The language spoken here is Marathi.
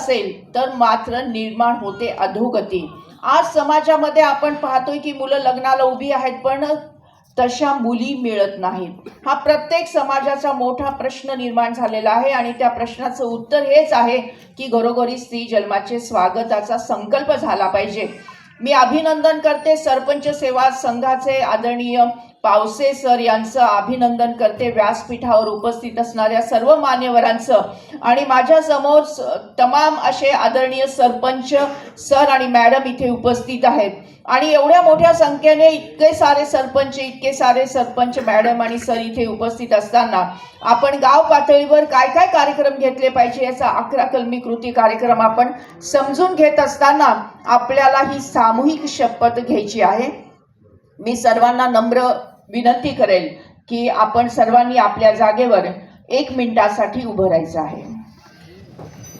असेल तर मात्र निर्माण होते अधोगती. आज समाजामध्ये आपण पाहतोय की मुलं लग्नाला उभी आहेत पण तशा मुली मिळत नाहीत. हा प्रत्येक समाजाचा मोठा प्रश्न निर्माण झालेला आहे आणि त्या प्रश्नाचं उत्तर हेच आहे की घरोघरी स्त्री जन्माचे स्वागताचा संकल्प झाला पाहिजे. मी अभिनंदन करते सरपंच सेवा संघाचे आदरणीय पावसे सर यांचं. अभिनंदन करते व्यासपीठावर उपस्थित असणाऱ्या सर्व मान्यवरांचं. आणि माझ्यासमोर तमाम असे आदरणीय सरपंच सर आणि मॅडम इथे उपस्थित आहेत. आणि एवढ्या मोठ्या संख्येने इतके सारे सरपंच इतके सारे सरपंच मॅडम आणि सर इथे उपस्थित असताना आपण गाव पातळीवर काय काय कार्यक्रम घेतले पाहिजे याचा अकरा कलमी कृती कार्यक्रम आपण समजून घेत असताना आपल्याला ही सामूहिक शपथ घ्यायची आहे. मी सर्वांना नम्र विनंती करेल की आपण सर्वांनी आपल्या जागेवर एक मिनिटासाठी उभं राहायचं आहे.